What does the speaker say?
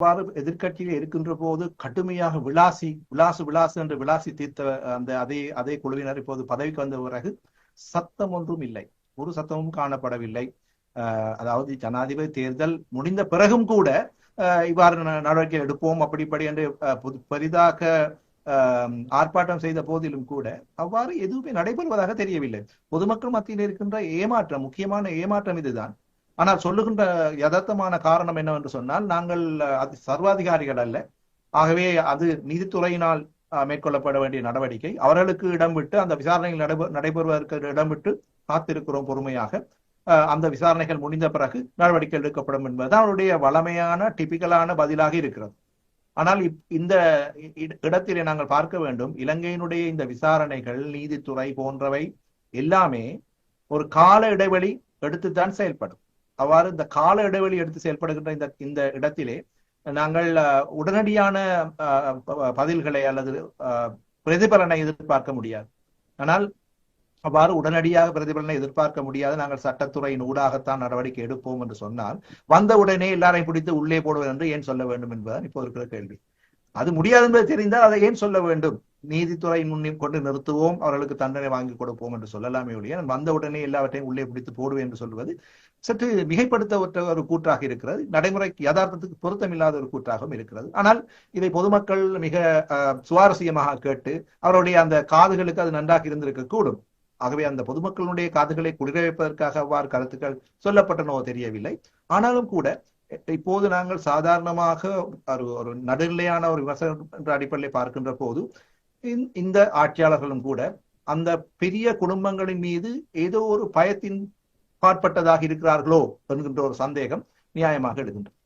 அவ்வாறு எதிர்கட்சியில் இருக்கின்ற போது கடுமையாக விளாசி விளாசு விளாசு என்று விளாசி தீர்த்த அந்த அதே அதே குழுவினர் இப்போது பதவிக்கு வந்த பிறகு சத்தம் ஒன்றும் இல்லை. ஒரு சத்தமும் காணப்படவில்லை. அஹ் அதாவது ஜனாதிபதி தேர்தல் முடிந்த பிறகும் கூட அஹ் இவ்வாறு ந- நடவடிக்கை எடுப்போம் அப்படிப்படி என்று புது- பெரிதாக ஆர்ப்பாட்டம் செய்த போதிலும் கூட அவ்வாறு எதுவுமே நடைபெறுவதாக தெரியவில்லை. பொதுமக்கள் மத்தியில் இருக்கின்ற ஏமாற்றம் முக்கியமான ஏமாற்றம் இதுதான். ஆனால் சொல்லுகின்ற யதார்த்தமான காரணம் என்னவென்று சொன்னால் நாங்கள் அது சர்வாதிகாரிகள் அல்ல. ஆகவே அது நீதித்துறையினால் மேற்கொள்ளப்பட வேண்டிய நடவடிக்கை. அவர்களுக்கு இடம் விட்டு அந்த விசாரணைகள் நடைபெ- நடைபெறுவதற்கு இடம் விட்டு காத்திருக்கிறோம் பொறுமையாக. அந்த விசாரணைகள் முடிந்த பிறகு நடவடிக்கை எடுக்கப்படும் என்பது அவருடைய வளமையான டிபிக்கலான பதிலாக இருக்கிறது. ஆனால் இப்- இந்த இட- இடத்திலே நாங்கள் பார்க்க வேண்டும். இலங்கையினுடைய இந்த விசாரணைகள் நீதித்துறை போன்றவை எல்லாமே ஒரு கால இடைவெளி எடுத்துத்தான் செயல்படும். அவ்வாறு இந்த கால இடைவெளி எடுத்து செயல்படுகின்ற இந்த இந்த இடத்திலே நாங்கள் உடனடியான அஹ், பதில்களை அல்லது அஹ், பிரதிபலனை எதிர்பார்க்க முடியாது. ஆனால் அவ்வாறு உடனடியாக பிரதிபலனை எதிர்பார்க்க முடியாது. நாங்கள் சட்டத்துறையின் ஊடாகத்தான் நடவடிக்கை எடுப்போம் என்று சொன்னால் வந்த உடனே எல்லாரையும் பிடித்து உள்ளே போடுவது என்று ஏன் சொல்ல வேண்டும் என்பதுதான் இப்போ இருக்கிற கேள்வி. அது முடியாது என்பது தெரிந்தால் அதை ஏன் சொல்ல வேண்டும்? நீதித்துறை முன்னே கொண்டு நிறுத்துவோம் அவர்களுக்கு தண்டனை வாங்கி கொடுப்போம் என்று சொல்லலாமே ஒழிய நான் வந்த உடனே எல்லாவற்றையும் உள்ளே பிடித்து போடுவேன் என்று சொல்வது சற்று மிகைப்படுத்தப்பட்ட ஒரு கூற்றாக இருக்கிறது. நடைமுறைக்கு யதார்த்தத்துக்கு பொருத்தமில்லாத ஒரு கூற்றாகவும் இருக்கிறது. ஆனால் இதை பொதுமக்கள் மிக அஹ், சுவாரஸ்யமாக கேட்டு அவருடைய அந்த காதுகளுக்கு அது நன்றாக இருந்திருக்க கூடும். ஆகவே அந்த பொதுமக்களுடைய காதுகளை குளிர வைப்பதற்காக அவ்வாறு கருத்துக்கள் சொல்லப்பட்டனோ தெரியவில்லை. ஆனாலும் கூட இப்போது நாங்கள் சாதாரணமாக ஒரு ஒரு நடுநிலையான ஒரு விமர்சனம் என்ற அடிப்படையில் பார்க்கின்ற போது இந்த ஆட்சியாளர்களும் கூட அந்த பெரிய குடும்பங்களின் மீது ஏதோ ஒரு பயத்தின் பாற்பட்டதாக இருக்கிறார்களோ என்கின்ற ஒரு சந்தேகம் நியாயமாக எழுகின்றது.